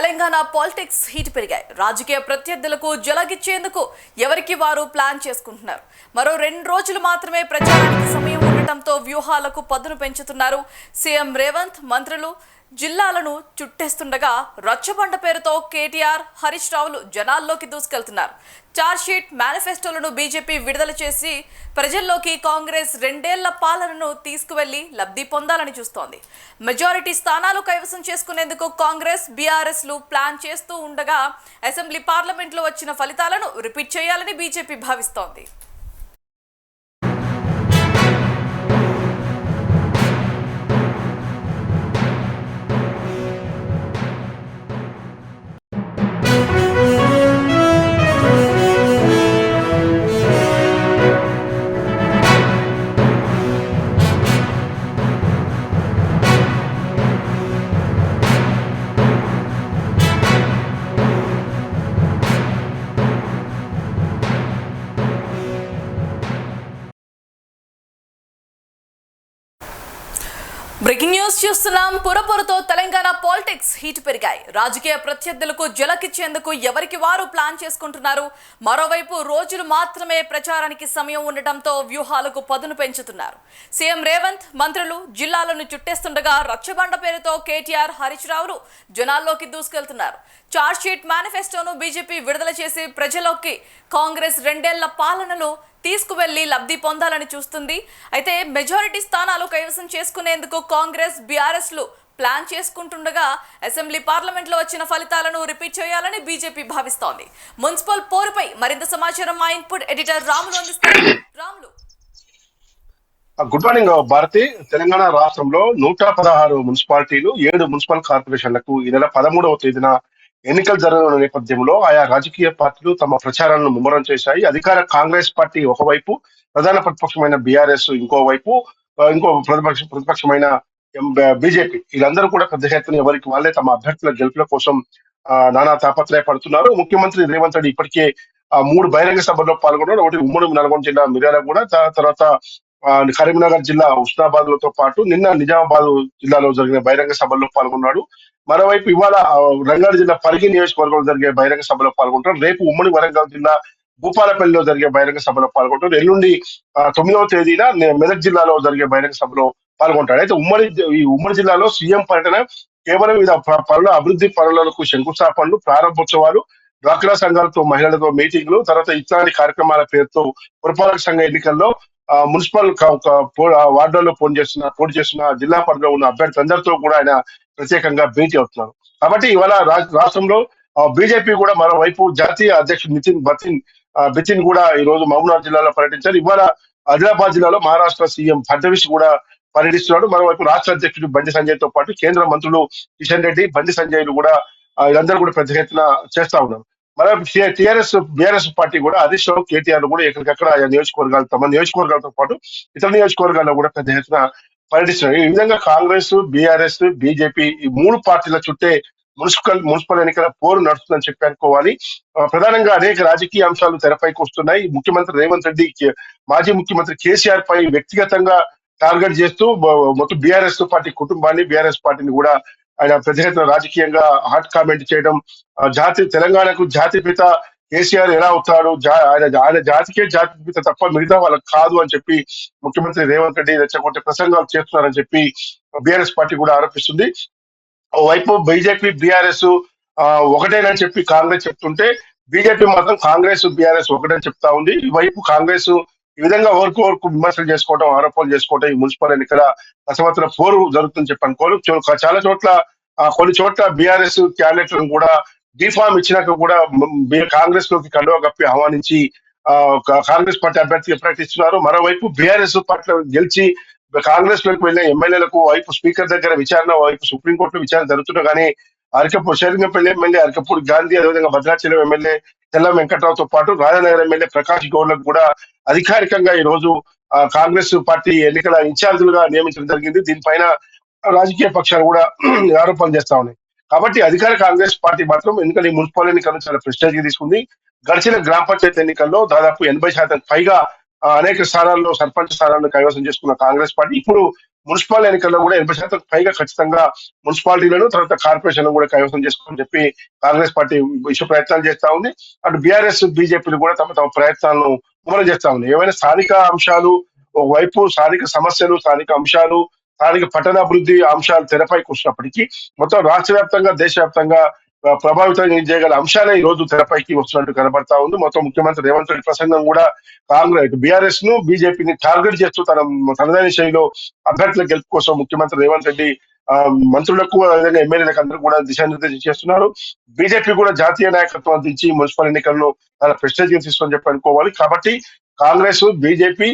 Telangana politics heat పెరిగాయి. రాజకీయ ప్రత్యర్థులకు జలగిచ్చేందుకు ఎవరికి వారు ప్లాన్ చేసుకుంటున్నారు? మరో రెండు రోజులు మాత్రమే ప్రచారానికి సమయం ఉండటంతో వ్యూహాలకు పదును పెంచుతున్నారు సీఎం రేవంత్ మంత్రులు జిల్లాలను చుట్టేస్తుండగా రచ్చబండ పేరుతో కేటీఆర్ హరీష్ రావులు జనాల్లోకి దూసుకెళ్తున్నారు. చార్జ్షీట్ మేనిఫెస్టోలను బీజేపీ విడుదల చేసి ప్రజల్లోకి కాంగ్రెస్ రెండేళ్ళ పాలనను తీసుకువెళ్ళి లబ్ధి పొందాలని చూస్తోంది. మెజారిటీ స్థానాలు కైవసం చేసుకునేందుకు కాంగ్రెస్ బీఆర్ఎస్లు ప్లాన్ చేస్తూ ఉండగా అసెంబ్లీ పార్లమెంట్లో వచ్చిన ఫలితాలను రిపీట్ చేయాలని బీజేపీ భావిస్తోంది. బ్రేకింగ్ న్యూస్ చూస్తున్నాం. పురపురతో తెలంగాణ పాలిటిక్స్ హీట్ పెరిగాయి. రాజకీయ ప్రత్యర్థులకు జలకిచ్చేందుకు ఎవరికి వారు ప్లాన్ చేసుకుంటున్నారు? మరోవైపు రోజులు మాత్రమే ప్రచారానికి సమయం ఉండటంతో వ్యూహాలకు పదును పెంచుతున్నారు. సీఎం రేవంత్ మంత్రులు జిల్లాలను చుట్టేస్తుండగా రచ్చబండ పేరుతో కేటీఆర్ హరీష్ రావులు జనాల్లోకి దూసుకెళ్తున్నారు. చార్జ్ షీట్ మేనిఫెస్టోను బీజేపీ విడుదల చేసి ప్రజలోకి కాంగ్రెస్ రెండేళ్ళ పాలనలో తీసుకువెళ్ళి లబ్ధి పొందాలని చూస్తుంది. అయితే మెజారిటీ స్థానాలు కైవసం చేసుకునేందుకు కాంగ్రెస్ బీఆర్ఎస్లు ప్లాన్ చేసుకుంటుండగా అసెంబ్లీ పార్లమెంట్లో వచ్చిన ఫలితాలను రిపీట్ చేయాలని బీజేపీ భావిస్తోంది. మున్సిపల్ పోరుపై మరింత సమాచారం మా ఇన్పుట్ ఎడిటర్ రాములు అందిస్తారు. Ramulu. Good morning Bharathi. Telangana రాష్ట్రంలో నూట పదహారు మున్సిపాలిటీలు ఏడు మున్సిపల్ కార్పొరేషన్లకు ఈ నెల పదమూడవ తేదీన ఎన్నికలు జరగనున్న నేపథ్యంలో ఆయా రాజకీయ పార్టీలు తమ ప్రచారాలను ముమ్మరం చేశాయి. అధికార కాంగ్రెస్ పార్టీ ఒకవైపు ప్రధాన ప్రతిపక్షమైన బీఆర్ఎస్ ఇంకోవైపు ఇంకో ప్రతిపక్ష ప్రతిపక్షమైన బీజేపీ. వీళ్ళందరూ కూడా పెద్ద ఎత్తున ఎవరికి వాళ్ళే తమ అభ్యర్థుల గెలుపుల కోసం నానా తాపత్రయ పడుతున్నారు ముఖ్యమంత్రి రేవంత్ రెడ్డి ఇప్పటికే ఆ, మూడు బహిరంగ సభల్లో పాల్గొన్నారు. ఒకటి ఉమ్మడి నల్గొండ జిల్లా మిర్యాల కూడా తర్వాత ఆ, కరీంనగర్ జిల్లా ఉస్నాబాద్లతో పాటు నిన్న నిజామాబాద్ జిల్లాలో జరిగిన బహిరంగ సభల్లో పాల్గొన్నాడు. మరోవైపు ఇవాళ ఆ, రంగారెడ్డి జిల్లా పరిగి నియోజకవర్గంలో జరిగే బహిరంగ సభలో పాల్గొంటారు. రేపు ఉమ్మడి వరంగల్ జిల్లా భూపాలపల్లిలో జరిగే బహిరంగ సభలో పాల్గొంటారు. ఎల్లుండి ఆ, తొమ్మిదవ తేదీన నే- మెదక్ జిల్లాలో జరిగే బహిరంగ సభలో పాల్గొంటాడు. అయితే ఉమ్మడి ఈ ఉమ్మడి జిల్లాలో సీఎం పర్యటన కేవలం వివిధ ప- పనుల అభివృద్ధి పనులకు శంకుస్థాపనలు ప్రారంభోత్సవాలు డ్వాక్రా సంఘాలతో మహిళలతో మీటింగ్లు తర్వాత ఇట్లాంటి కార్యక్రమాల పేరుతో పురపాలక సంఘ ఎన్నికల్లో మున్సిపల్ క- క- వార్డులలో పోటీ చేస్తున్న పోటీ చేస్తున్న జిల్లా పరిధిలో ఉన్న అభ్యర్థులందరితో కూడా ఆయన ప్రత్యేకంగా భేటీ అవుతున్నారు. కాబట్టి ఇవాళ రాష్ట్రంలో బీజేపీ కూడా మరోవైపు జాతీయ అధ్యక్షుడు నితిన్ బతిన్ బితిన్ కూడా ఈ రోజు మహబూబ్నగర్ జిల్లాలో పర్యటించారు. ఇవాళ ఆదిలాబాద్ జిల్లాలో మహారాష్ట్ర సీఎం ఫడ్నవీస్ కూడా పర్యటిస్తున్నాడు. మరోవైపు రాష్ట్ర అధ్యక్షుడు బండి సంజయ్తో పాటు కేంద్ర మంత్రులు కిషన్ రెడ్డి బండి సంజయ్లు కూడా వీళ్ళందరూ కూడా పెద్ద ఎత్తున చేస్తా ఉన్నారు. మరోవైపు టీఆర్ఎస్ బీఆర్ఎస్ పార్టీ కూడా హరీష్ రావు కేటీఆర్ కూడా ఎక్కడికక్కడ ఆయా నియోజకవర్గాలు తమ నియోజకవర్గాలతో పాటు ఇతర నియోజకవర్గాల్లో కూడా పెద్ద ఎత్తున పర్యటిస్తున్నారు. ఈ విధంగా కాంగ్రెస్ బీఆర్ఎస్ బీజేపీ ఈ మూడు పార్టీల చుట్టే మున్సిపల్ మున్సిపల్ ఎన్నికల పోరు నడుస్తుందని చెప్పి అనుకోవాలి. ప్రధానంగా అనేక రాజకీయ అంశాలు తెరపైకి వస్తున్నాయి. ముఖ్యమంత్రి రేవంత్ రెడ్డి మాజీ ముఖ్యమంత్రి కేసీఆర్ పై వ్యక్తిగతంగా టార్గెట్ చేస్తూ మొత్తం బీఆర్ఎస్ పార్టీ కుటుంబాన్ని బీఆర్ఎస్ పార్టీని కూడా ఆయన పెద్ద రాజకీయంగా హాట్ కామెంట్ చేయడం ఆ, జాతి తెలంగాణకు జాతిపిత కేసీఆర్ ఎలా అవుతాడు? ఆయన ఆయన జాతికే జాతిపిత తప్ప మిగతా వాళ్ళకి కాదు అని చెప్పి ముఖ్యమంత్రి రేవంత్ రెడ్డి రెచ్చగొట్టే ప్రసంగాలు చేస్తున్నారని చెప్పి బీఆర్ఎస్ పార్టీ కూడా ఆరోపిస్తుంది. ఓవైపు బీజేపీ బీఆర్ఎస్ ఒకటేనని చెప్పి కాంగ్రెస్ చెప్తుంటే బీజేపీ మాత్రం కాంగ్రెస్ బీఆర్ఎస్ ఒకటని చెప్తా ఉంది. ఈ వైపు కాంగ్రెస్ ఈ విధంగా వరకు వరకు విమర్శలు చేసుకోవడం ఆరోపణలు చేసుకోవడం ఈ మున్సిపల్ ఎన్నికల అసమర్థన పోరు జరుగుతుందని చెప్పి అనుకోరు. చాలా చోట్ల ఆ, కొన్ని చోట్ల బీఆర్ఎస్ క్యాండిడేట్లను కూడా డిఫామ్ ఇచ్చినాక కూడా కాంగ్రెస్లోకి కండువా కప్పి ఆహ్వానించి ఆ, కా- కాంగ్రెస్ పార్టీ అభ్యర్థిగా ప్రకటిస్తున్నారు. మరోవైపు బీఆర్ఎస్ పార్టీ గెలిచి కాంగ్రెస్లోకి వెళ్ళిన ఎమ్మెల్యేలకు వైపు స్పీకర్ దగ్గర విచారణ వైపు సుప్రీంకోర్టులో విచారణ జరుగుతున్నా కానీ అరకపూడి శేరింగపల్లి ఎమ్మెల్యే అరకపూడి గాంధీ అదేవిధంగా భద్రాచలం ఎమ్మెల్యే తెల్లం వెంకట్రావుతో పాటు రాజనగర్ ఎమ్మెల్యే ప్రకాష్ గౌడ్లకు కూడా అధికారికంగా ఈ రోజు ఆ, కాంగ్రెస్ పార్టీ ఎన్నికల ఇన్ఛార్జీలుగా నియమించడం జరిగింది. దీనిపైన రాజకీయ పక్షాలు కూడా ఆరోపణలు చేస్తా ఉన్నాయి. కాబట్టి అధికార కాంగ్రెస్ పార్టీ మాత్రం ఎందుకంటే ఈ మున్సిపల్ ఎన్నికలను చాలా ప్రెస్టేజ్గా తీసుకుంది. గడిచిన గ్రామ పంచాయతీ ఎన్నికల్లో దాదాపు ఎనభై శాతం పైగా అనేక స్థానాల్లో సర్పంచ్ స్థానాలను కైవసం చేసుకున్న కాంగ్రెస్ పార్టీ. ఇప్పుడు మున్సిపల్ ఎన్నికల్లో కూడా ఎనభై శాతం పైగా ఖచ్చితంగా మున్సిపాలిటీలను తర్వాత కార్పొరేషన్లను కూడా కైవసం చేసుకోమని చెప్పి కాంగ్రెస్ పార్టీ విశ్వ ప్రయత్నాలు చేస్తా ఉంది. అటు బీఆర్ఎస్ బీజేపీలు కూడా తమ తమ ప్రయత్నాలను ముమ్మరం చేస్తా ఉంది ఏమైనా స్థానిక అంశాలు ఒకవైపు స్థానిక సమస్యలు స్థానిక అంశాలు స్థానిక పట్టణాభివృద్ధి అంశాలు తెరపైకి వచ్చినప్పటికీ మొత్తం రాష్ట్ర వ్యాప్తంగా దేశవ్యాప్తంగా ప్రభావితం చేయగల అంశాలే ఈ రోజు తెరపైకి వస్తున్నట్టు కనబడతా ఉంది. మొత్తం ముఖ్యమంత్రి రేవంత్ రెడ్డి ప్రసంగం కూడా కాంగ్రెస్ బీఆర్ఎస్ను బీజేపీని టార్గెట్ చేస్తూ తన తనదైన శైలిలో అభ్యర్థుల గెలుపు కోసం ముఖ్యమంత్రి రేవంత్ రెడ్డి ఆ, మంత్రులకు అదేవిధంగా ఎమ్మెల్యేలకు అందరూ కూడా దిశానిర్దేశం చేస్తున్నారు. బీజేపీ కూడా జాతీయ నాయకత్వం అందించి మున్సిపల్ ఎన్నికలను తన ప్రెస్టేజ్ తీసుకొని చెప్పి అనుకోవాలి. కాబట్టి కాంగ్రెస్ బీజేపీ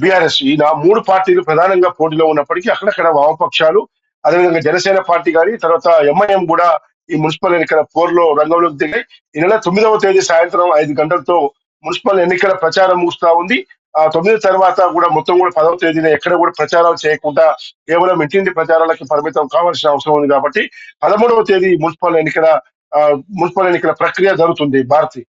బీఆర్ఎస్ ఈ నా మూడు పార్టీలు ప్రధానంగా పోటీలో ఉన్నప్పటికీ అక్కడక్కడ వామపక్షాలు అదేవిధంగా జనసేన పార్టీ కానీ తర్వాత ఎంఐఎం కూడా ఈ మున్సిపల్ ఎన్నికల పోర్లో రంగంలోకి దిగాయి. ఈ నెల తొమ్మిదవ తేదీ సాయంత్రం ఐదు గంటలతో మున్సిపల్ ఎన్నికల ప్రచారం ముగుస్తా ఉంది. ఆ తొమ్మిది తర్వాత కూడా మొత్తం కూడా పదవ తేదీన ఎక్కడ కూడా ప్రచారాలు చేయకుండా కేవలం ఇంటింటి ప్రచారాలకి పరిమితం కావాల్సిన అవసరం ఉంది కాబట్టి పదమూడవ తేదీ మున్సిపల్ ఎన్నికల మున్సిపల్ ఎన్నికల ప్రక్రియ జరుగుతుంది భారతి